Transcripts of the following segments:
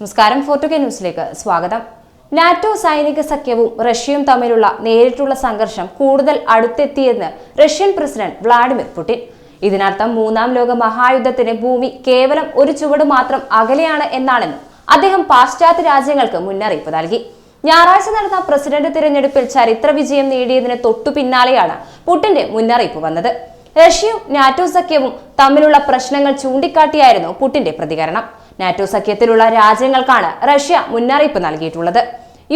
നമസ്കാരം ഫോർട്ടു കെ ന്യൂസിലേക്ക് സ്വാഗതം. നാറ്റോ സൈനിക സഖ്യവും റഷ്യയും തമ്മിലുള്ള നേരിട്ടുള്ള സംഘർഷം കൂടുതൽ അടുത്തെത്തിയെന്ന് റഷ്യൻ പ്രസിഡന്റ് വ്ളാഡിമിർ പുടിൻ. ഇതിനർത്ഥം മൂന്നാം ലോക മഹായുദ്ധത്തിന് ഭൂമി കേവലം ഒരു ചുവട് മാത്രം അകലെയാണ് എന്നാണെന്നും അദ്ദേഹം പാശ്ചാത്യ രാജ്യങ്ങൾക്ക് മുന്നറിയിപ്പ് നൽകി. ഞായറാഴ്ച നടന്ന പ്രസിഡന്റ് തിരഞ്ഞെടുപ്പിൽ ചരിത്ര വിജയം നേടിയതിന് തൊട്ടു പിന്നാലെയാണ് പുടിന്റെ മുന്നറിയിപ്പ് വന്നത്. റഷ്യയും നാറ്റോ സഖ്യവും തമ്മിലുള്ള പ്രശ്നങ്ങൾ ചൂണ്ടിക്കാട്ടിയായിരുന്നു പുടിന്റെ പ്രതികരണം. നാറ്റോ സഖ്യത്തിലുള്ള രാജ്യങ്ങൾക്കാണ് റഷ്യ മുന്നറിയിപ്പ് നൽകിയിട്ടുള്ളത്.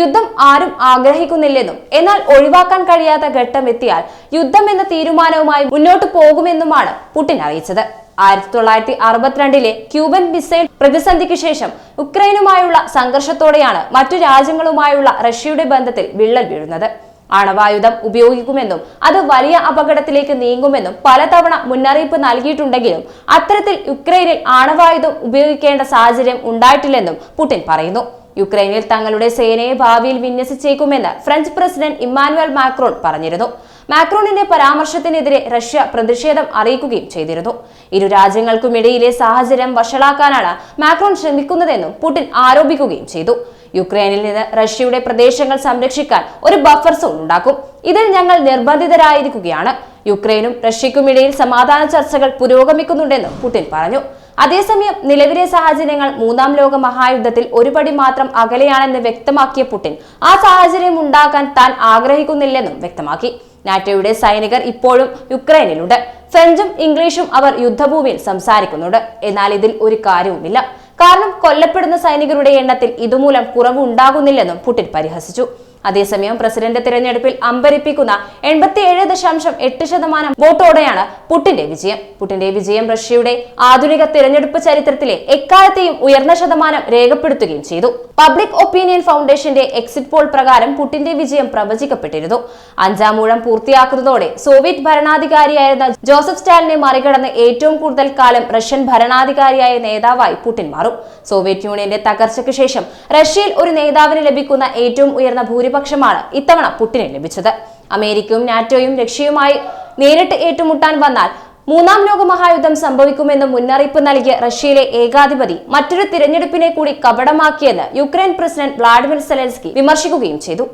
യുദ്ധം ആരും ആഗ്രഹിക്കുന്നില്ലെന്നും എന്നാൽ ഒഴിവാക്കാൻ കഴിയാത്ത ഘട്ടം എത്തിയാൽ യുദ്ധം എന്ന തീരുമാനവുമായി മുന്നോട്ട് പോകുമെന്നുമാണ് പുടിൻ അറിയിച്ചത്. ആയിരത്തി തൊള്ളായിരത്തി അറുപത്തിരണ്ടിലെ ക്യൂബൻ മിസൈൽ പ്രതിസന്ധിക്ക് ശേഷം ഉക്രൈനുമായുള്ള സംഘർഷത്തോടെയാണ് മറ്റു രാജ്യങ്ങളുമായുള്ള റഷ്യയുടെ ബന്ധത്തിൽ വിള്ളൽ വീഴുന്നത്. ആണവായുധം ഉപയോഗിക്കുമെന്നും അത് വലിയ അപകടത്തിലേക്ക് നീങ്ങുമെന്നും പലതവണ മുന്നറിയിപ്പ് നൽകിയിട്ടുണ്ടെങ്കിലും അത്തരത്തിൽ യുക്രൈനിൽ ആണവായുധം ഉപയോഗിക്കേണ്ട സാഹചര്യം ഉണ്ടായിട്ടില്ലെന്നും പുടിൻ പറയുന്നു. യുക്രൈനിൽ തങ്ങളുടെ സേനയെ ഭാവിയിൽ വിന്യസിച്ചേക്കുമെന്ന് ഫ്രഞ്ച് പ്രസിഡന്റ് ഇമ്മാനുവൽ മാക്രോൺ പറഞ്ഞിരുന്നു. മാക്രോണിന്റെ പരാമർശത്തിനെതിരെ റഷ്യ പ്രതിഷേധം അറിയിക്കുകയും ചെയ്തിരുന്നു. ഇരു രാജ്യങ്ങൾക്കുമിടയിലെ സാഹചര്യം വഷളാക്കാനാണ് മാക്രോൺ ശ്രമിക്കുന്നതെന്നും പുടിൻ ആരോപിക്കുകയും ചെയ്തു. യുക്രൈനിൽ നിന്ന് റഷ്യയുടെ പ്രദേശങ്ങൾ സംരക്ഷിക്കാൻ ഒരു ബഫർ സോൺ ഉണ്ടാക്കും. ഇതിൽ ഞങ്ങൾ നിർബന്ധിതരായിരിക്കുകയാണ്. യുക്രൈനും റഷ്യക്കുമിടയിൽ സമാധാന ചർച്ചകൾ പുരോഗമിക്കുന്നുണ്ടെന്ന് പുടിൻ പറഞ്ഞു. അതേസമയം നിലവിലെ സാഹചര്യങ്ങൾ മൂന്നാം ലോക മഹായുദ്ധത്തിൽ ഒരുപടി മാത്രം അകലെയാണെന്ന് വ്യക്തമാക്കിയ പുടിൻ ആ സാഹചര്യം ഉണ്ടാക്കാൻ താൻ ആഗ്രഹിക്കുന്നില്ലെന്നും വ്യക്തമാക്കി. നാറ്റോയുടെ സൈനികർ ഇപ്പോഴും യുക്രൈനിലുണ്ട്. ഫ്രഞ്ചും ഇംഗ്ലീഷും അവർ യുദ്ധഭൂമിയിൽ സംസാരിക്കുന്നുണ്ട്. എന്നാൽ ഇതിൽ ഒരു കാര്യവുമില്ല. കാരണം കൊല്ലപ്പെടുന്ന സൈനികരുടെ എണ്ണത്തിൽ ഇതുമൂലം കുറവുണ്ടാകുന്നില്ലെന്നും പുടിൻ പരിഹസിച്ചു അതേസമയം പ്രസിഡന്റ് തിരഞ്ഞെടുപ്പിൽ അമ്പരിപ്പിക്കുന്ന എൺപത്തിയേഴ് ദശാംശം എട്ട് ശതമാനം വോട്ടോടെയാണ് പുടിന്റെ വിജയം. പുടിന്റെ വിജയം റഷ്യയുടെ ആധുനിക തിരഞ്ഞെടുപ്പ് ചരിത്രത്തിലെ എക്കാലത്തെയും ഉയർന്ന ശതമാനം രേഖപ്പെടുത്തുകയും ചെയ്തു. പബ്ലിക് ഒപ്പീനിയൻ ഫൗണ്ടേഷന്റെ എക്സിറ്റ് പോൾ പ്രകാരം പുടിന്റെ വിജയം പ്രവചിക്കപ്പെട്ടിരുന്നു. അഞ്ചാം മൂഴം പൂർത്തിയാക്കുന്നതോടെ സോവിയറ്റ് ഭരണാധികാരിയായിരുന്ന ജോസഫ് സ്റ്റാലിനെ മറികടന്ന് ഏറ്റവും കൂടുതൽ കാലം റഷ്യൻ ഭരണാധികാരിയായ നേതാവായി പുടിൻ മാറും. സോവിയറ്റ് യൂണിയന്റെ തകർച്ചയ്ക്ക് ശേഷം റഷ്യയിൽ ഒരു നേതാവിന് ലഭിക്കുന്ന ഏറ്റവും ഉയർന്ന ഭൂരിപക്ഷമാണ് ഇത്തവണ പുടിന് ലഭിച്ചത്. അമേരിക്കയും നാറ്റോയും റഷ്യയുമായി നേരിട്ട് ഏറ്റുമുട്ടാൻ വന്നാൽ മൂന്നാം ലോക മഹായുദ്ധം സംഭവിക്കുമെന്ന് മുന്നറിയിപ്പ് നൽകിയ റഷ്യയിലെ ഏകാധിപതി മറ്റൊരു തിരഞ്ഞെടുപ്പിനെ കൂടി കപടമാക്കിയെന്ന് യുക്രൈൻ പ്രസിഡന്റ് വ്ളാഡിമിർ സെലൻസ്കി വിമർശിക്കുകയും ചെയ്തു.